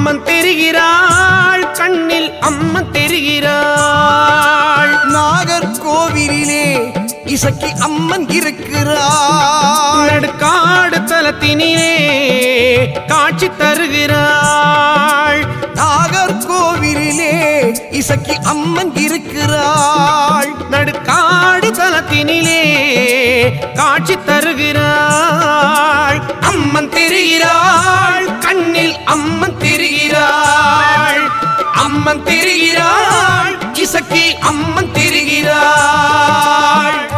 அம்மன் தெரிகிறாள் கண்ணில் அம்மன் தெரிகிறாள். நாகர்கோவிலிலே இசக்கி அம்மன் இருக்கிறாள். நடுக்காடு தலத்தினிலே காட்சி தருகிறாள். நாகர்கோவிலிலே இசக்கி அம்மன் இருக்கிறாள். நடுக்காடு தலத்தினிலே காட்சி தருகிறாள். அம்மன் தெரிகிறாள். அம்மன் தெரிகிறாள். இசக்கி அம்மன் தெரிகிறாள்.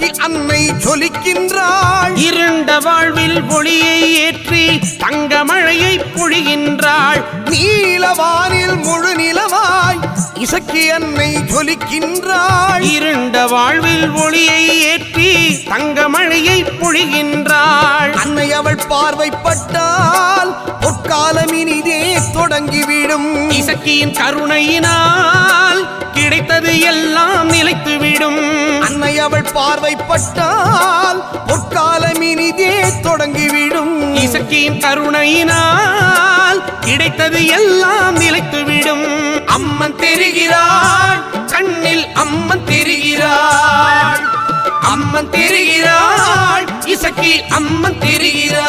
இசக்கி அன்னை ஜொலிக்கின்றாள். இருண்ட வாழ்வில் ஒளியை ஏற்றி தங்க மழையை பொழிகின்றாள் நீலவானில் முழு நிலவாய் இசக்கி அன்னை ஜொலிக்கின்றாள். இருண்ட வாழ்வில் ஒளியை ஏற்றி தங்க மழையை பொழிகின்றாள். அன்னை அவள் பார்வைப்பட்டால் பொற்காலம் இனிதே தொடங்கிவிடும். இசக்கியின் கருணையினால் கிடைத்தது எல்லாம் நிலைத்துவிடும். அன்னை அவள் பார்வைப்பட்டால் பொற்காலம் இனிதே தொடங்கிவிடும். இசக்கியின் கருணையினால் கிடைத்தது எல்லாம் நிலைத்துவிடும். அம்மன் தெரிகிறாள் கண்ணில் அம்மன் தெரிகிறாள் அம்மன் தெரிகிறாள். இசக்கி அம்மன் தெரிகிறாள்.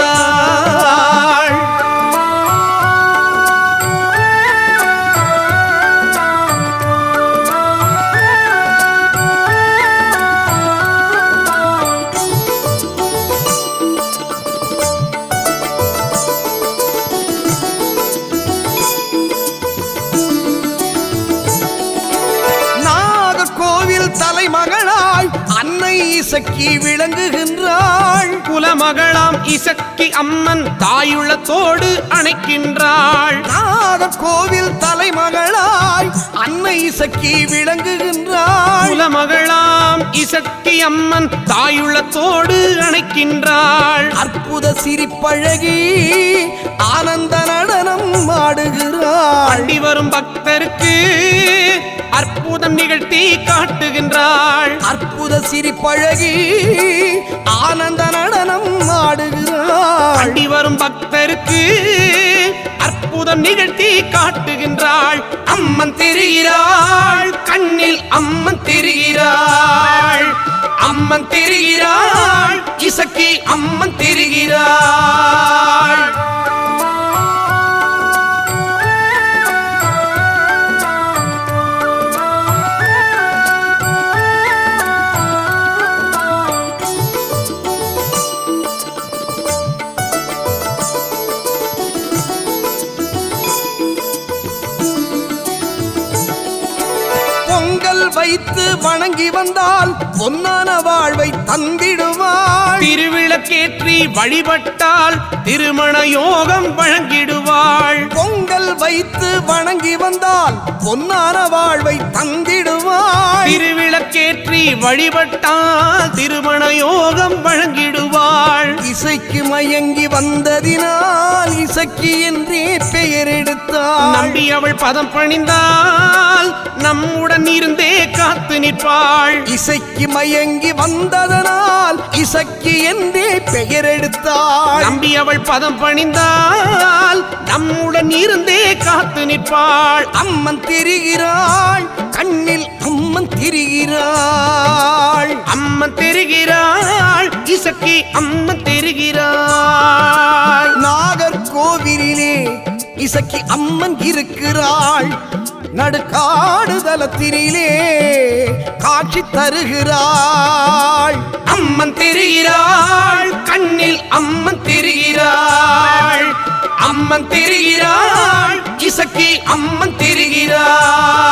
இசக்கி விளங்குகின்றாள். குலமகளாம் இசக்கி அம்மன் தாயுள்ளத்தோடு அணைக்கின்றாள். நாகர்கோவில் தலைமகளாய் அன்னை இசக்கி விளங்குகின்றாள். குலமகளாம் இசக்கி அம்மன் தாயுள்ளத்தோடு அணைக்கின்றாள். அற்புத சிரிப்பழகி ஆனந்த நடனம் ஆடுகிறாள். வரும் பக்தருக்கு அற்புதம் நிகழ்த்தி காட்டுகின்றாள். அற்புத சிரிப்பழகி ஆனந்த நடனம் ஆடுகிறாள். அண்டி வரும் பக்தருக்கு அற்புதம் நிகழ்த்தி காட்டுகின்றாள். அம்மன் தெரிகிறாள் கண்ணில் அம்மன் தெரிகிறாள். அம்மன் தெரிகிறாள் இசக்கி அம்மன் தெரிகிறாள். வைத்து வணங்கி வந்தால் பொன்னான வாழ்வை தந்திடுவாள். திருவிளக்கேற்றி வழிபட்டால் திருமண யோகம் வழங்கிடுவாள். பொங்கல் வைத்து வணங்கி வந்தால் பொன்னான வாழ்வை தந்திடுவாள். திருவிளக்கேற்றி வழிபட்டால் திருமண யோகம் வழங்கிடுவாள். மயங்கி வந்ததினால் இசக்கி என்றே பெயர் எடுத்தாள் நம்பி அவள் பதம் பணிந்தால் நம்முடன் இருந்தே காத்து நிற்பாள். இசைக்கு மயங்கி வந்ததனால் இசக்கி என்றே பெயர் எடுத்தாள் நம்பி அவள் பதம் பணிந்தால் நம்முடன் இருந்தே காத்து நிற்பாள். அம்மன் திரிகிறாள் கண்ணில் அம்மன் திரிகிறாள். அம்மன் தெரிகிறாள். இசக்கி அம்மன் தெரிகிறாள். நாகர்கோவிலிலே இசக்கி அம்மன் இருக்கிறாள். நடுக்காடு தலத்தினிலே காட்சி தருகிறாள். அம்மன் தெரிகிறாள். கண்ணில் அம்மன் தெரிகிறாள். அம்மன் தெரிகிறாள். இசக்கி அம்மன் தெரிகிறாள்.